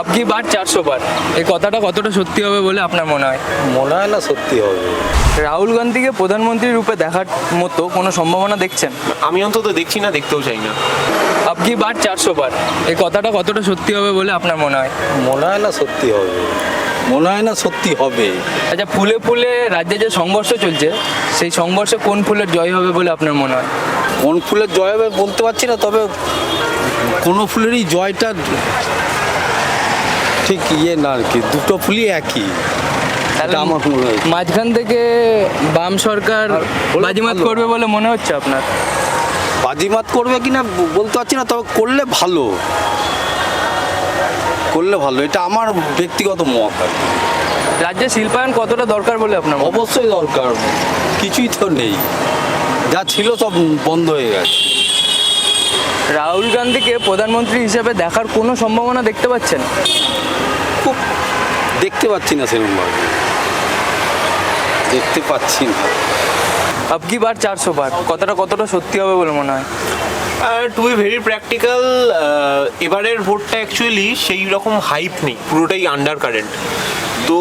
আপকি বার? চারশো বার। এই কথাটা কতটা সত্যি হবে বলে আপনার মনে হয়? মনে হয় না সত্যি হবে। রাহুল গান্ধীকে প্রধানমন্ত্রী রূপে দেখার মতো কোনো সম্ভাবনা দেখছেন? আমি অন্তত দেখছি না দেখতেও চাই না। আপকি বার? চারশো বার। এই কথাটা কতটা সত্যি হবে বলে আপনার মনে হয়? মনে হয় না সত্যি হবে। মনে হয় না সত্যি হবে। আচ্ছা ফুলে ফুলে রাজ্যে যে সংঘর্ষ চলছে সেই সংঘর্ষে কোন ফুলের জয় হবে বলে আপনার মনে হয়? কোন ফুলের জয় হবে বলতে পারছি না তবে কোনো ফুলেরই জয়টা ঠিক ইয়ে না আর কি দুটো ফুলই একই। আমার মনে হয় মাঝখান থেকে বাম সরকার বাজিমাত করবে বলে মনে হচ্ছে আপনার? বাজিমাত করবে কিনা বলতে পারছি না তবে করলে ভালো। করলে ভালো এটা আমার ব্যক্তিগত মত আর কি। রাজ্যে শিল্পায়ন কতটা দরকার বলে আপনার অবশ্যই দরকার কিছুই তো নেই। যা ছিল সব বন্ধ হয়ে গেছে। রাহুল গান্ধীকে প্রধানমন্ত্রী হিসেবে দেখার কোনো সম্ভাবনা দেখতে পাচ্ছেন? খুব দেখতে পাচ্ছি না সেরকমভাবে দেখতে পাচ্ছি না। আপকি বার চারশো বার কথাটা কতটা সত্যি হবে বলে মনে হয়? টু বি ভেরি প্র্যাকটিক্যাল এবারের ভোটটা অ্যাকচুয়ালি সেই রকম হাইপ নেই পুরোটাই আন্ডার কারেন্ট তো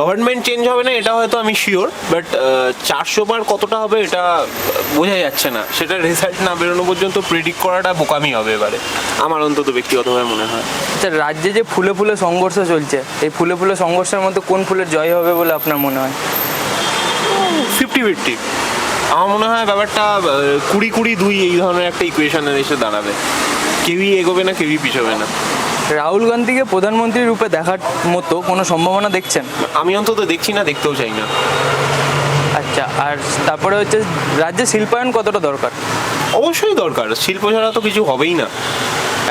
গভর্নমেন্ট চেঞ্জ হবে না এটা হয়তো আমি শিওর বাট চারশো বার কতটা হবে এটা বোঝা যাচ্ছে না। সেটা রেজাল্ট না বেরোনো পর্যন্ত প্রেডিক্ট করাটা বোকামি হবে এবারে আমার অন্তত ব্যক্তিগতভাবে মনে হয়। আচ্ছা রাজ্যে যে ফুলে ফুলে সংঘর্ষ চলছে এই ফুলে ফুলে সংঘর্ষের মধ্যে কোন ফুলের জয় হবে বলে আপনার মনে হয়? ফিফটি ফিফটি আমার মনে হয় ব্যাপারটা কুড়ি কুড়ি দুই এই ধরনের একটা ইকুয়েশনে এসে দাঁড়াবে। কেউই এগোবে না কেউই পিছবে না। রাহুল গান্ধীকে প্রধানমন্ত্রী রূপে দেখার মতো কোনো সম্ভাবনা দেখছেন? আমি অন্তত দেখছি না দেখতেও চাই না। আচ্ছা আর তারপরে হচ্ছে রাজ্যে শিল্পায়ন কতটা দরকার? অবশ্যই দরকার। শিল্প ছাড়া তো কিছু হবেই না।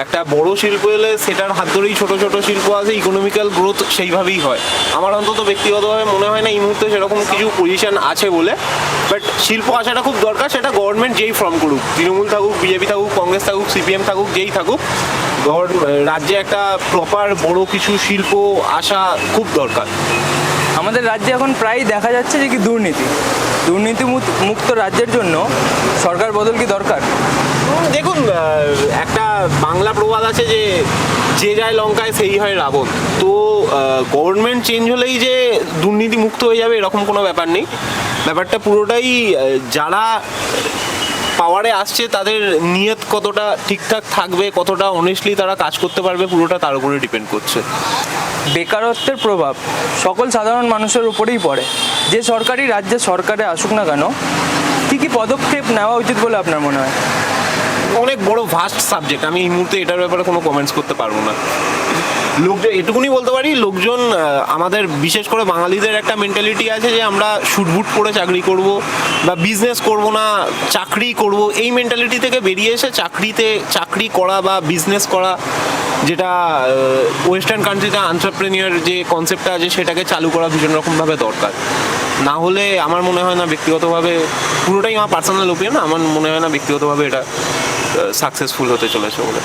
একটা বড় শিল্প এলে সেটার হাত ধরেই ছোট ছোট শিল্প আছে ইকোনমিক্যাল গ্রোথ সেইভাবেই হয়। আমার অন্তত ব্যক্তিগতভাবে মনে হয় না এই মুহূর্তে সেরকম কিছু পজিশন আছে বলে। বাট শিল্প আসাটা খুব দরকার, সেটা গভর্নমেন্ট যেই ফর্ম করুক। তৃণমূল থাকুক বিজেপি থাকুক, কংগ্রেস থাকুক সিপিএম থাকুক, যেই থাকুক রাজ্যে একটা প্রপার বড় কিছু শিল্প আসা খুব দরকার। আমাদের রাজ্যে এখন প্রায় দেখা যাচ্ছে যে কি দুর্নীতি। দুর্নীতি মুক্ত রাজ্যের জন্য সরকার বদল কি দরকার? দেখুন একটা বাংলা প্রবাদ আছে যে যে যায় লঙ্কায় সেই হয় রাবণ। তো গভর্নমেন্ট চেঞ্জ হলেই যে দুর্নীতি মুক্ত হয়ে যাবে, এরকম কোনো ব্যাপার নেই। ব্যাপারটা পুরোটাই যারা পাওয়ারে আসছে, তাদের নিয়ত কতটা ঠিকঠাক থাকবে, কতটা অনেস্টলি তারা কাজ করতে পারবে, পুরোটা তার উপরে ডিপেন্ড করছে। বেকারত্বের প্রভাব সকল সাধারণ মানুষের উপরেই পড়ে। যে সরকারি রাজ্যে সরকারে আসুক না কেন, কী কী পদক্ষেপ নেওয়া উচিত বলে আপনার মনে হয়? অনেক বড় ভাস্ট সাবজেক্ট আমি এই মুহূর্তে এটার ব্যাপারে কোনো কমেন্টস করতে পারব না। লোকজন, এটুকুনি বলতে পারি, লোকজন আমাদের বিশেষ করে বাঙালিদের একটা মেন্টালিটি আছে যে আমরা শুটবুট করে চাকরি করব বা বিজনেস করব না, চাকরি করব। এই মেন্টালিটি থেকে বেরিয়ে এসে চাকরিতে, চাকরি করা বা বিজনেস করা, যেটা ওয়েস্টার্ন কান্ট্রিতে আন্টারপ্রেনিয়ার যে কনসেপ্টটা আছে সেটাকে চালু করা ভীষণ রকমভাবে দরকার। না হলে আমার মনে হয় না ব্যক্তিগতভাবে, পুরোটাই আমার পার্সোনাল ওপিনিয়ন আমার মনে হয় না ব্যক্তিগতভাবে এটা সাকসেসফুল হতে চলেছে বলে